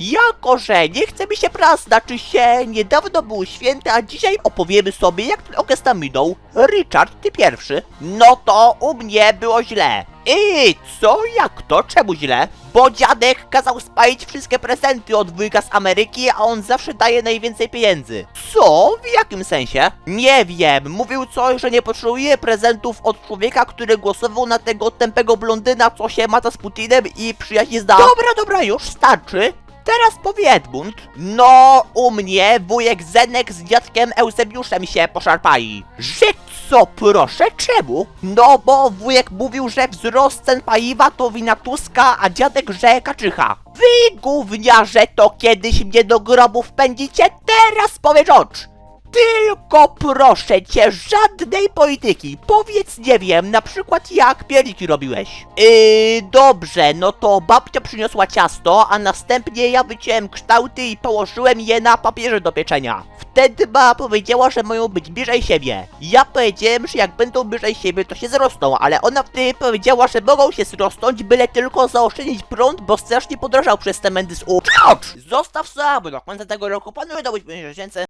Jako, że nie chce mi się prac, znaczy się niedawno były święta, a dzisiaj opowiemy sobie jak ten okres tam minął. Richard, ty pierwszy. No to u mnie było źle. I co, jak to? Czemu źle? Bo dziadek kazał spalić wszystkie prezenty od wujka z Ameryki, a on zawsze daje najwięcej pieniędzy. Co? W jakim sensie? Nie wiem, mówił coś, że nie potrzebuje prezentów od człowieka, który głosował na tego tępego blondyna, co się mata z Putinem i przyjaźni zda. Dobra, dobra, już starczy. Teraz powie Edmund. No, u mnie wujek Zenek z dziadkiem Eusebiuszem się poszarpali. Że co, proszę, czemu? No, bo wujek mówił, że wzrost cen paliwa to wina Tuska, a dziadek, że kaczycha. Wy, gówniarze, to kiedyś mnie do grobu wpędzicie, teraz powiedz ocz. Tylko proszę cię, żadnej polityki. Powiedz, nie wiem, na przykład jak pierniki robiłeś. Yy, dobrze, no to babcia przyniosła ciasto, a następnie ja wyciąłem kształty i położyłem je na papierze do pieczenia. Wtedy baba powiedziała, że mają być bliżej siebie. Ja powiedziałem, że jak będą bliżej siebie, to się zrosną, ale ona wtedy powiedziała, że mogą się zrosnąć, byle tylko zaoszczędzić prąd, bo strasznie podrażał przez te mędy z u. Zostaw sobie, do końca tego roku panuje do 50 tysięcy.